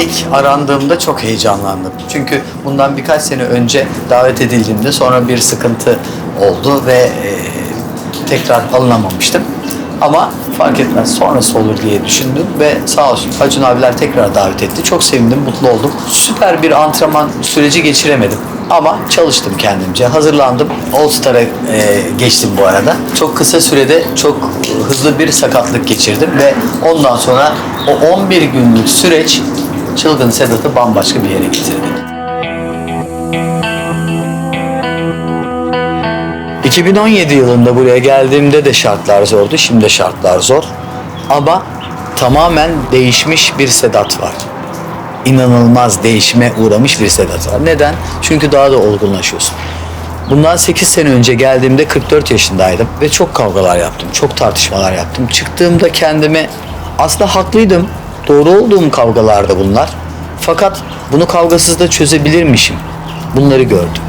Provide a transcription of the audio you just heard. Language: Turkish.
İlk arandığımda çok heyecanlandım. Çünkü bundan birkaç sene önce davet edildiğimde sonra bir sıkıntı oldu ve e, tekrar alınamamıştım. Ama fark etmez sonrası olur diye düşündüm ve sağ olsun Acun abiler tekrar davet etti. Çok sevindim, mutlu oldum. Süper bir antrenman süreci geçiremedim. Ama çalıştım kendimce, hazırlandım. All Star'a e, geçtim bu arada. Çok kısa sürede çok hızlı bir sakatlık geçirdim ve ondan sonra o 11 günlük süreç Çılgın Sedat'ı bambaşka bir yere getirdi. 2017 yılında buraya geldiğimde de şartlar zordu. Şimdi de şartlar zor. Ama tamamen değişmiş bir Sedat var. İnanılmaz değişime uğramış bir Sedat var. Neden? Çünkü daha da olgunlaşıyorsun. Bundan 8 sene önce geldiğimde 44 yaşındaydım ve çok kavgalar yaptım, çok tartışmalar yaptım. Çıktığımda kendime aslında haklıydım, doğru olduğum kavgalarda bunlar. Fakat bunu kavgasız da çözebilirmişim. Bunları gördüm.